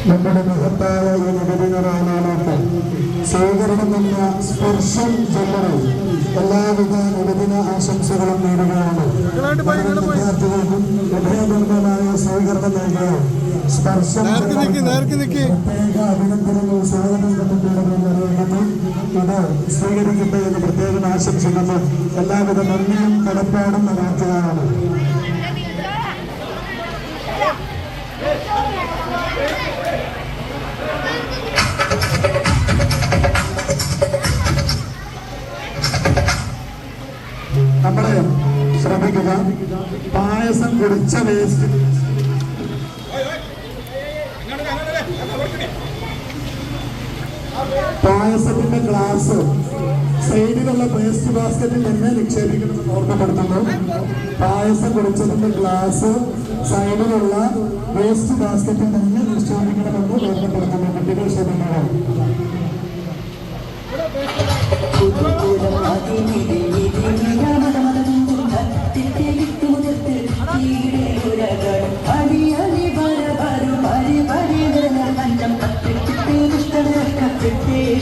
ഈ മഹത്തായ റാലിയിലേക്ക് സ്വീകരണം എന്ന സ്പർശം ജ്വല്ലറി എല്ലാവിധ നബദിന ആശംസകളും നേടുകയാണ് നമ്മുടെ വിദ്യാർത്ഥികൾക്കും ഹൃദയപൂർവമായ സ്വീകരണം നൽകുകയാണ് സ്പർശം പ്രത്യേക അഭിനന്ദനങ്ങൾ സ്വാഗതം കണ്ടിട്ടുണ്ടെന്ന് അറിയിക്കുന്നു. ഇത് സ്വീകരിക്കട്ടെ എന്ന് പ്രത്യേകം ആശംസിക്കുന്നു. എല്ലാവിധ നന്ദിയും കടപ്പാടും നിലനിർത്തുകയാണ് ശ്രദ്ധിക്കുക പായസം കുടിച്ച വേസ്റ്റ് പായസത്തിന്റെ ഗ്ലാസ് സൈഡിലുള്ള വേസ്റ്റ് ബാസ്ക്കറ്റിൽ തന്നെ നിക്ഷേപിക്കണമെന്ന് ഓർമ്മപ്പെടുത്തുന്നു. പായസം കുടിച്ചതിന്റെ ഗ്ലാസ് സൈഡിലുള്ള വേസ്റ്റ് ബാസ്ക്കറ്റിൽ തന്നെ നിക്ഷേപിക്കണമെന്ന് ഓർമ്മപ്പെടുത്തുന്നു കുട്ടികൾ ശ്രദ്ധിക്കണം.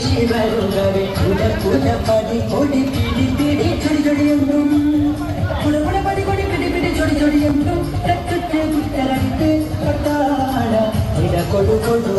ശിവങ്കവി കുല കുല പടി കൊടി പിടി പിടി ചൊടി ചൊടിയെന്നും. കുല കുല പതി കൊടി പിടി പിടി ചൊടി ചൊടിയെന്നും. രക്തത്തെ കുത്തലടിത്ത് കൊട്ടാട ഇട കൊടുകൊടു